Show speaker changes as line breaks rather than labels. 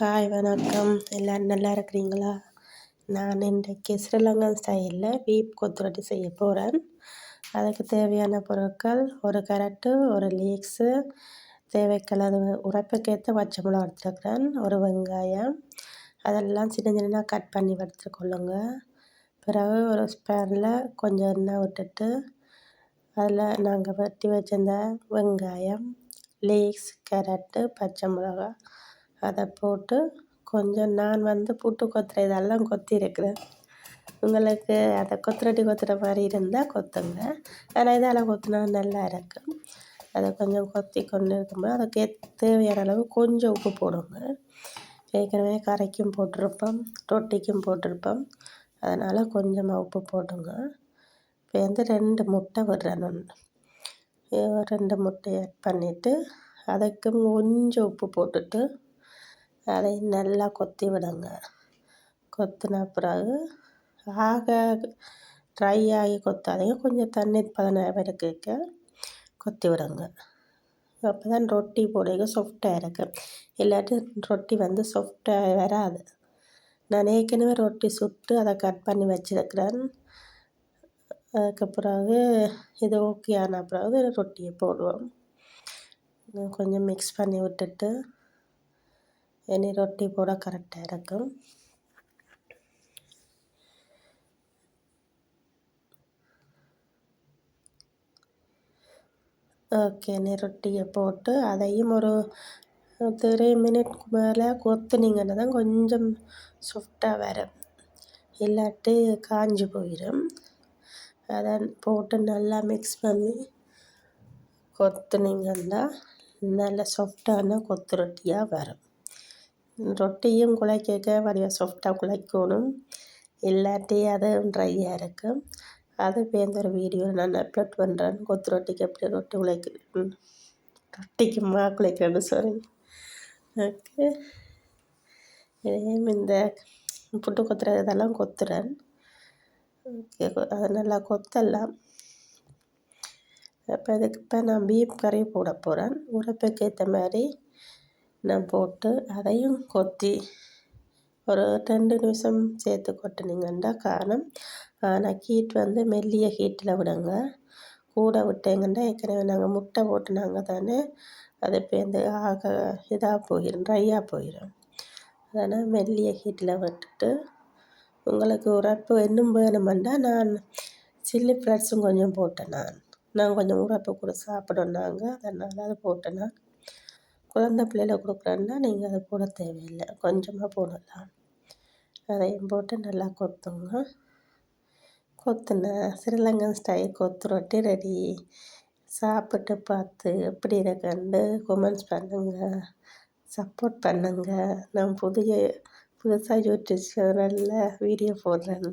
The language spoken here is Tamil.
ஹாய் வணக்கம். எல்லோரும் நல்லா இருக்கிறீங்களா? நான் இன்றைக்கு ஸ்ரீலங்கன் ஸ்டைலில் பீப் கொத்துரட்டி செய்ய போகிறேன் அதுக்கு தேவையான பொருட்கள் ஒரு கரட்டு ஒரு லீக்ஸு தேவைக்களவு உரைப்புக்கேற்ற பச்சை மிளகா எடுத்துருக்குறேன் ஒரு வெங்காயம். அதெல்லாம் சின்ன சின்னதாக கட் பண்ணி எடுத்துக்கொள்ளுங்க பிறகு ஒரு ஸ்பேனில் கொஞ்சம் எண்ணெய் விட்டுட்டு அதில் நாங்கள் வெட்டி வச்சிருந்த வெங்காயம் லீக்ஸ் கேரட்டு பச்சை மிளகா அதை போட்டு கொஞ்சம் நான் வந்து புட்டு கொத்துற இதெல்லாம் கொத்திருக்கிறேன். உங்களுக்கு அதை கொத்துரட்டி கொத்துற மாதிரி இருந்தால் கொத்துங்க. ஆனால் இதால் கொத்துனா நல்லா இருக்கும் அதை கொஞ்சம் கொத்தி கொண்டு இருக்கும்போது அதுக்கு தேவையான அளவு கொஞ்சம் உப்பு போடுங்க. ஏற்கனவே கரைக்கும் போட்டிருப்போம் ரொட்டிக்கும் போட்டிருப்போம். அதனால் கொஞ்சமாக உப்பு போட்டுங்க இப்போ வந்து ரெண்டு முட்டை விடுறேன். நான் ரெண்டு முட்டை ஆட் பண்ணிவிட்டு அதுக்கும் கொஞ்சம் உப்பு போட்டுட்டு அதை நல்லா கொத்தி விடுங்க. கொத்தின பிறகு ஆக ட்ரை ஆகி கொத்தாதீங்க. கொஞ்சம் தண்ணி பதனம் வரைக்க கொத்தி விடுங்க. அப்போ தான் ரொட்டி போடுங்க. சாஃப்டாக இருக்கும் இல்லாட்டி ரொட்டி வந்து சாஃப்டாக வராது. நான் ஏற்கனவே ரொட்டி சுட்டு அதை கட் பண்ணி வச்சுருக்கிறேன். அதுக்கு பிறகு இது ஓகே ஆன பிறகு ரொட்டியை போடுவோம். கொஞ்சம் மிக்ஸ் பண்ணி விட்டுட்டு இனி ரொட்டி போட கரெக்டாக இருக்கும். ஓகே இனி ரொட்டியை போட்டு அதையும் ஒரு த்ரீ மினிட்க்கு மேலே கொத்துனீங்கன்னா தான் கொஞ்சம் சாஃப்டாக வரும். இல்லாட்டி காஞ்சி போயிடும் அதை போட்டு நல்லா மிக்ஸ் பண்ணி கொத்துனீங்கன்னா நல்ல சாஃப்டான கொத்து ரொட்டியாக வரும். ரொட்டியும் குழைக்க வடிவாக சாஃப்டாக குழைக்கணும். இல்லாட்டி அது ட்ரையாக இருக்கும் அது பேர்ந்த ஒரு வீடியோ நான் அப்லோட் பண்ணுறேன் கொத்து ரொட்டிக்கு எப்படி ரொட்டி குழைக்க ரொட்டிக்கு மா குழைக்கிறேன்னு சாரி ஓகே. இந்த புட்டு கொத்துற இதெல்லாம் கொத்துறேன். ஓகே. அது நல்லா கொத்தலாம். அப்போ இதுக்கு இப்போ நான் பீஃப் கறி போட போகிறேன் உரப்புக்கு ஏற்ற மாதிரி நான் போட்டு அதையும் கொத்தி ஒரு ரெண்டு நிமிஷம் சேர்த்து கொட்டினீங்கன்னா காரம். ஆனால் ஹீட் வந்து மெல்லிய ஹீட்டில் விடுங்க. கூட விட்டீங்கன்னா ஏற்கனவே நாங்கள் முட்டை போட்டுனாங்க தானே அது பேருந்து ஆக இதாக போயிடும் ட்ரையாக போயிடும் அதனால் மெல்லிய ஹீட்டில் விட்டுட்டு உங்களுக்கு உரப்பு இன்னும் வேணுமெண்டா நான் சில்லி ஃப்ளட்ஸும் கொஞ்சம் போட்டேன் நான். நான் கொஞ்சம் உரப்பு கூட சாப்பிடணுன்னாங்க அதனால் அதை போட்டேன் நான். குழந்த பிள்ளையில் கொடுக்குறேன்னா நீங்கள் அதை போட தேவையில்லை. கொஞ்சமாக போடலாம். அதையும் போட்டு நல்லா கொத்துங்க. கொத்துன ஸ்ரீலங்கன் ஸ்டைல் கொத்து ரொட்டி ரெடி சாப்பிட்டு பார்த்து எப்படி கண்டு கொமெண்ட்ஸ் பண்ணுங்கள் சப்போர்ட் பண்ணுங்கள் நான் புதிய புதுசாக யூடியூப் சேனலில் வீடியோ போடுறேன்.